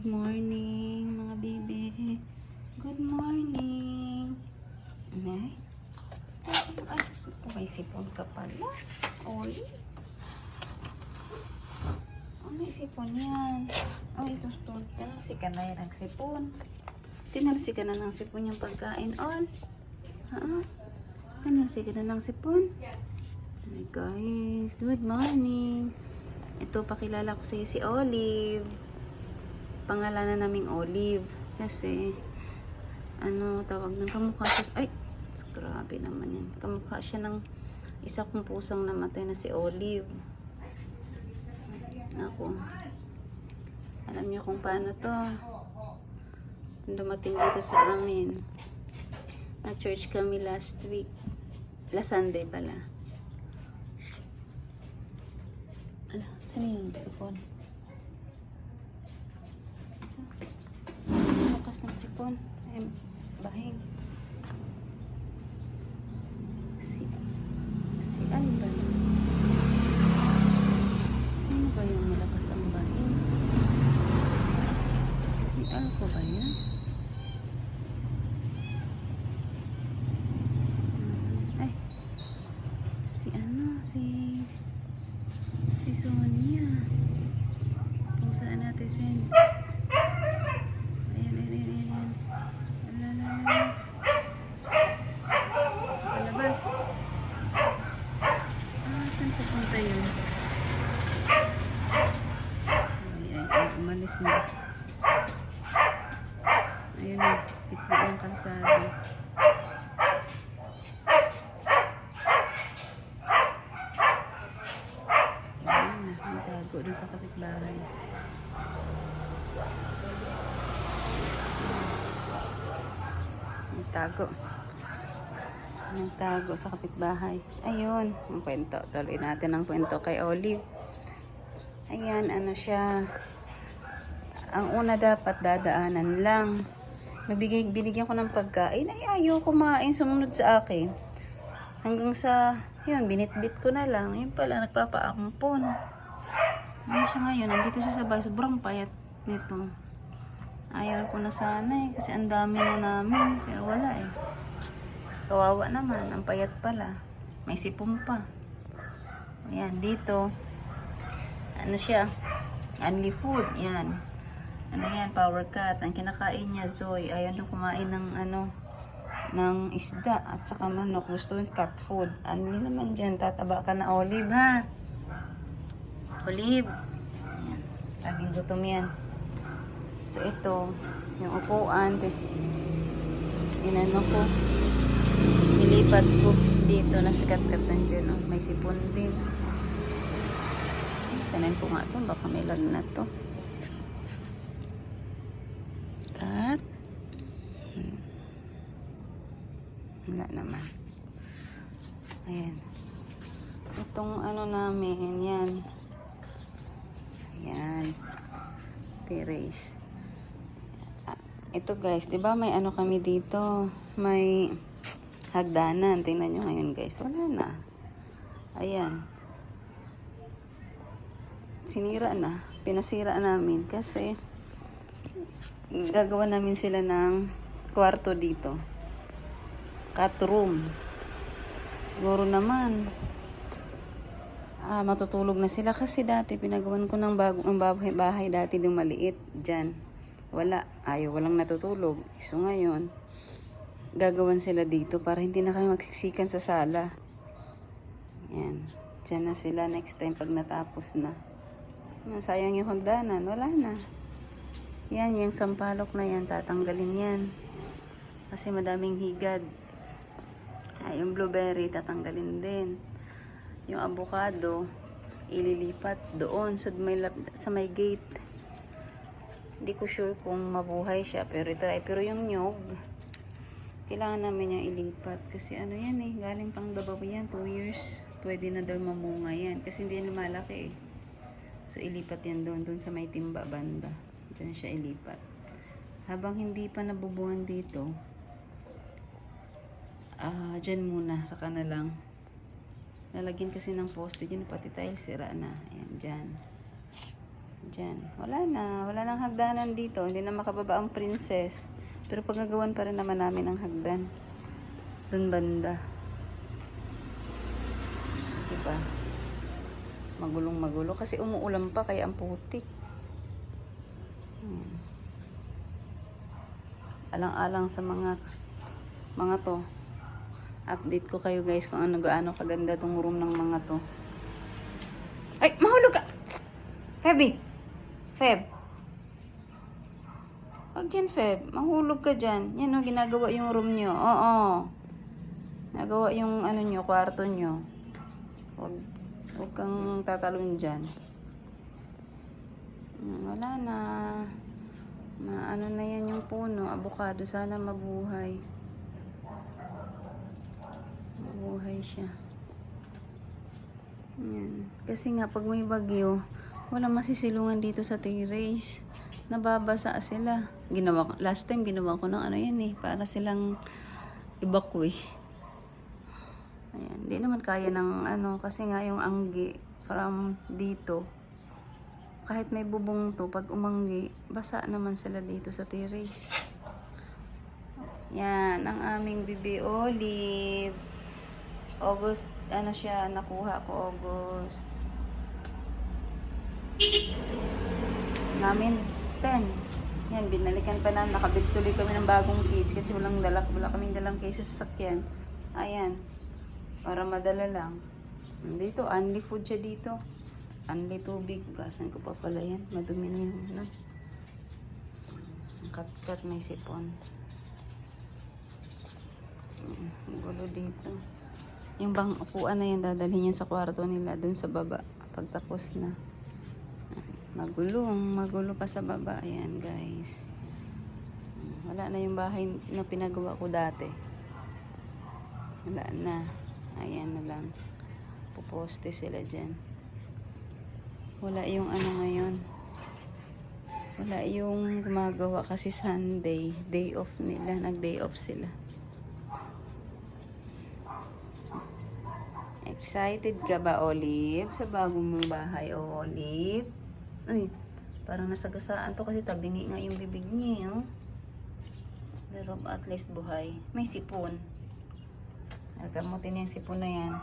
Good morning, mga baby. Good morning. Nay? Ay, may sipon ka pala. Oli. Oh, may sipon yan. Oh, ito, ito. Tinalsi ka na yan ang sipon. Tinalsi ka na ng sipon yung pagkain, on. Ha? Tinalsi ka na ng sipon. Hi guys, good morning. Ito, pakilala ko sa iyo si Olive. Pangalanan naming Olive. Kasi, ano, tawag ng kamukha siya. Ay, grabe naman yan. Kamukha siya ng isa kong pusang namatay na si Olive. Ako. Alam niyo kung paano to. Dumating dito sa amin. Na-church kami last week. Last Sunday pala. Ala, saan yung sipon? Bukas ng sipon. Ay, bahing. Si, si Al ba? yun? Sino ba yung malakas ang bahing? Si Al ko ba yan? Ay, si ano, si si Sonia. Kung saan natin sin? Ayan, ayan, ayan, ayan. Ala, ala, ala. Palabas. Ah, saan pupunta yun? Ay, ay, umalis na. Ayun na, pitbit ng kalsada. Ayan, natago dun sa kapitbahay. Nagtago. Nagtago sa kapitbahay. Ayun, ang kwento. Tuloy natin ang kwento kay Olive. Ayan, ano siya. Ang una dapat dadaanan lang. Mabigay, binigyan ko ng pagkain. Ay, ayaw kumain. Sumunod sa akin. Hanggang sa, yun, binitbit ko na lang. Yun pala, nagpapaampon. Ano siya ngayon? Nandito siya sa bahay. Sobrang payat nito. Ayaw ko na sana eh. Kasi ang dami na namin. Pero wala eh. Kawawa naman. Ang payat pala. May sipon pa. Ayan, dito. Ano siya? Only food. Yan. Ano yan? Power cut. Ang kinakain niya, Zoe. Ayaw na kumain ng ano ng isda at saka manok. Gusto yung cat food. Ano naman dyan? Tataba ka na olive, ha? Olive. Ayan. Laging gutom yan. So, ito. Yung upuan. Inano ko. Nilipat ko dito. Nasikat-katan dyan. Oh. May sipon din. Tanan ko nga to. Baka melon na to. Cut. Hmm. Wala naman. Ayan. Itong ano namin, yan. Ayan. Terrace. Ah, Ito guys, di ba may ano kami dito? May hagdanan. Tingnan nyo ngayon guys. Wala na. Ayan. Sinira na. Pinasira namin kasi gagawa namin sila ng kwarto dito. Cat room. Siguro naman ah, matutulog na sila kasi dati pinagawan ko ng bagong bahay, bahay dati yung maliit dyan. Wala. Ayaw, walang natutulog. So ngayon, gagawan sila dito para hindi na kayo magsiksikan sa sala. Yan. Diyan na sila next time pag natapos na. Ah, Sayang yung hagdanan. Wala na. Yan, yung sampalok na yan, tatanggalin yan. Kasi madaming higad. Ay, yung blueberry, tatanggalin din. Yung avocado, ililipat doon sa may, sa may gate. Hindi ko sure kung mabuhay siya, pero ito Pero yung nyog, kailangan namin yung ilipat. Kasi ano yan eh, galing pang Davao yan, 2 years. Pwede na daw mamunga yan. Kasi hindi yan lumalaki eh. So, ilipat yan doon, doon sa may timba banda. Diyan siya ilipat. Habang hindi pa nabubuhan dito, ah, dyan muna, saka na lang. Lalagyan kasi ng poste dyan, pati tiles, sira na. Ayan, dyan. Diyan. Wala na. Wala nang hagdanan dito. Hindi na makababa ang princess. Pero pagagawan pa rin naman namin ang hagdan. Doon banda. Diba? Magulong magulo. Kasi umuulan pa kaya ang putik. Hmm. Alang-alang sa mga mga to. Update ko kayo guys kung ano gaano kaganda tong room ng mga to. Ay, mahulog ka! Feby! Feb! Huwag dyan, Feb. Mahulog ka dyan. Yan o, ginagawa yung room nyo. Oo. Nagawa yung ano nyo, kwarto nyo. Huwag, huwag kang tatalon dyan. Hmm, Wala na. Maano na yan yung puno. Abukado. Sana mabuhay. Mabuhay siya. Yan. Kasi nga, pag may bagyo, wala masisilungan dito sa terrace. Nababasa sila. Ginawa last time ginawa ko ng ano yan eh, para silang evacuate. Ayan, di naman kaya ng ano, kasi nga yung anggi from dito, kahit may bubong to, pag umanggi, basa naman sila dito sa terrace. Yan, ang aming bibi olive. August, ano siya, nakuha ko August. Namin, 10. Yan, binalikan pa namin. Nakabit kami ng bagong kids kasi walang dala, wala kaming dalang case sa sasakyan. Ayan. Para madala lang. Dito, only food siya dito. Only tubig. Gasan ko pa pala yan. Madumi na yung ano. Cut may sipon. Mm, gulo dito. Yung bang upuan na yan, dadalhin yan sa kwarto nila, dun sa baba. Pagtapos na. Magulo, magulo pa sa baba. Ayan, guys. Wala na yung bahay na pinagawa ko dati. Wala na. Ayan na lang. Puposte sila dyan. Wala yung ano ngayon. Wala yung gumagawa kasi Sunday. Day off nila. Nag-day off sila. Excited ka ba, Olive? Sa bagong mong bahay, oh, Olive? Uy, parang nasagasaan to kasi tabingi nga yung bibig niya, oh. Pero at least buhay. May sipon. Nagamutin yung sipon na yan.